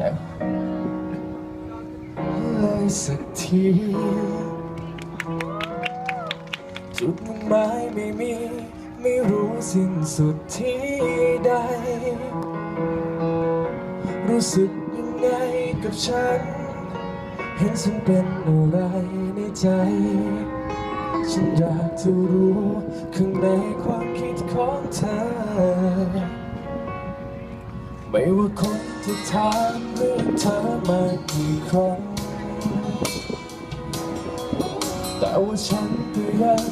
แต่เลยสักที จุดมุ่งหมายไม่มี ไม่รู้สิ้นสุดที่ใด รู้สึกยังไงกับฉัน เห็นฉันเป็นอะไรในใจ ฉันอยากจะรู้ข้างในความคิดของเธอ ไม่ว่าคนะถามเรื่องเธอมากี่ครั้ง แต่ว่าฉันก็ยัง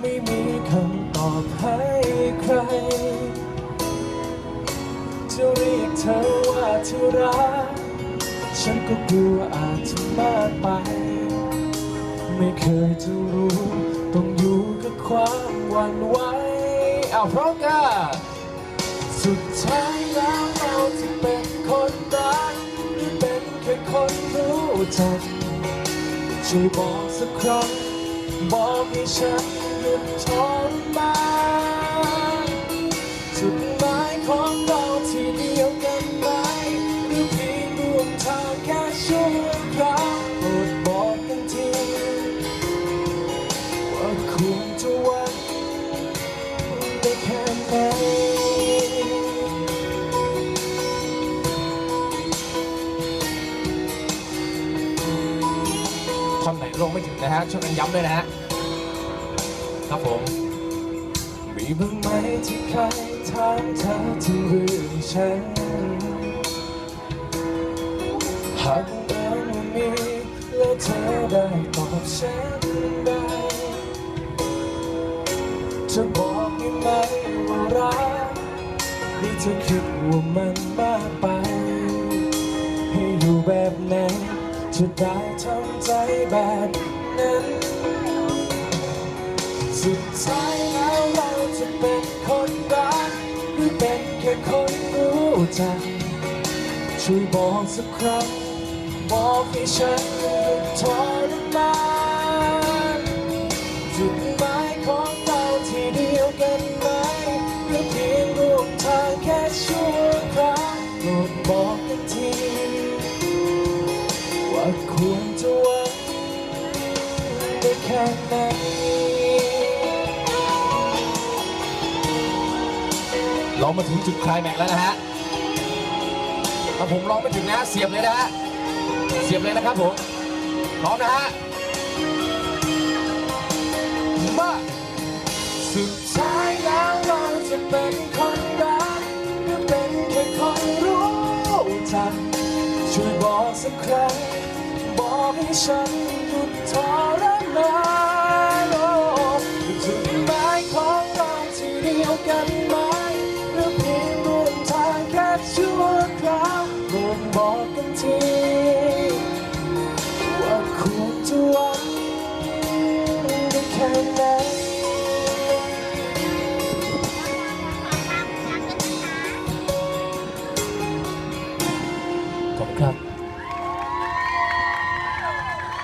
ไม่มีคำตอบให้ใคร จะเรียกเธอว่าที่รัก ฉันก็กลัวอาจจะมากไป ไม่เคยจะรู้ ต้องอยู่กับความหวั่นไหวเอาพร้อมกัน สุดท้ายแล้วเราจะเป็นคนรักหรือเป็นแค่คนรู้จักช่วยบอกสักครั้งบอกให้ฉันหยุดทรมา ท่อนไหนลงไม่ถึงนะฮะช่วยกันย้ำด้วยนะฮะครับผมมีบ้างไหมที่ใครถามเธอถึงเรื่องฉันหากเอิญว่ามีแล้วเธอได้ตอบฉันได้จะบอกได้ไหมว่ารักนี่เธอคิดว่ามันมากไป ให้อยู่แบบไหน จะได้ทำใจแบบนั้น สุดท้ายแล้วเราจะเป็นคนรักหรือเป็นแค่คนรู้จัก ช่วยบอกสักครั้งบอกให้ฉันหยุดทรมาน ได้แค่ไหนร้องมาถึงจุดคลายแม็กซ์แล้วนะฮะถ้าผมร้องไม่ถึงนะเสียบเลยนะฮะ เสียบเลยนะครับผม พร้อมนะฮะ มาสุดท้ายแล้วเราจะเป็นคนรักหรือเป็นแค่คนรู้จักช่วยบอกสักครั้งบอกให้ฉันหยุดทรมาน น้อยลงจุดหมายของเราที่เดียวกันไหมหรือเพียงร่วมทางแค่ชั่วคราวรวมบอกกันทีว่าควรจะหวังได้แค่ไหนขอบคุณครับ